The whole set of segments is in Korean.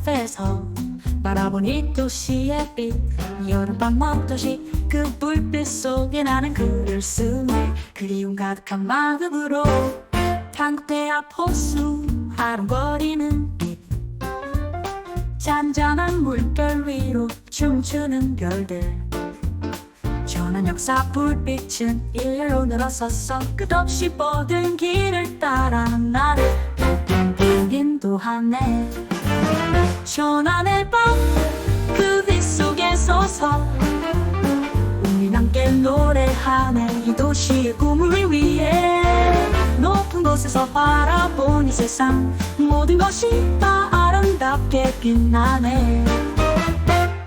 저 카페에서 바라보니 도시의 빛 여름밤 먹듯이 그 불빛 속에 나는 글을 쓰네 그리움 가득한 마음으로 한국대 앞 호수 아른거리는 빛 잔잔한 물결 위로 춤추는 별들 전한 역사 불빛은 일렬로 늘어섰어 끝없이 뻗은 길을 따라 나를 인도하네 전한의 밤그 빗속에 서 서 우리 함께 노래하네. 이 도시의 꿈을 위해 높은 곳에서 바라본 이 세상 모든 것이 다 아름답게 빛나네.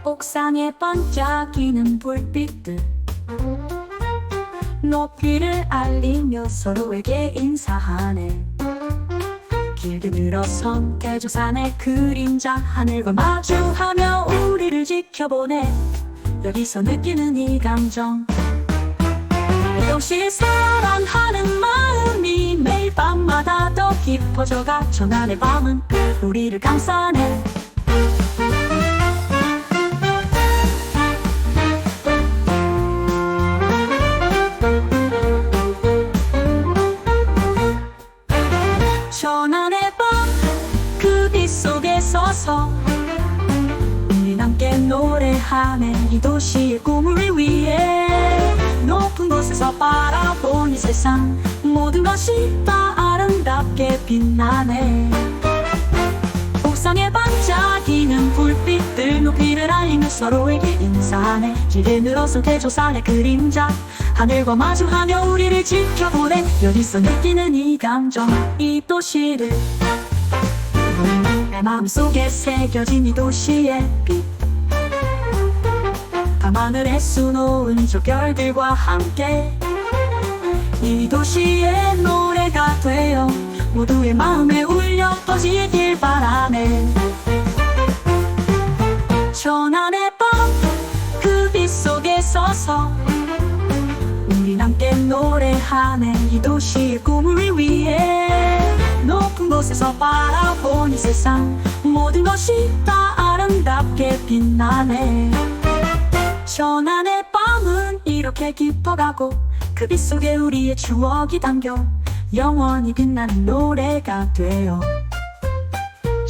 옥상에 반짝이는 불빛들 높이를 알리며 서로에게 인사하네 길게 늘어선 계조산의 그림자 하늘과 마주하며 우리를 지켜보네. 여기서 느끼는 이 감정. 이곳이 사랑하는 마음이 매일 밤마다 더 깊어져가 전안의 밤은 우리를 감싸네 하네 이 도시의 꿈을 위해 높은 곳에서 바라본 이 세상 모든 것이 다 아름답게 빛나네. 옥상에 반짝이는 불빛들 높이를 알리며 서로에게 인사하네. 길게 늘어선 대조산의 그림자 하늘과 마주하며 우리를 지켜보네. 여기서 느끼는 이 감정 이 도시를. 내 마음속에 새겨진 이 도시의 빛 밤하늘에 수놓은 저 별들과 함께 이 도시의 노래가 되어 모두의 마음에 울려 퍼지길 바라네. 전안의 밤그 빗속에 서서 우리 함께 노래하네. 이 도시의 꿈을 위해 높은 곳에서 바라본 이 세상 모든 것이 다 아름답게 빛나네 전안의 밤은 이렇게 깊어가고 그 빛 속에 우리의 추억이 담겨 영원히 빛나는 노래가 되어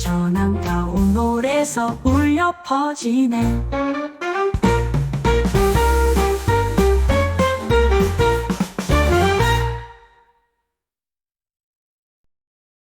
전함가온 노래에서 울려 퍼지네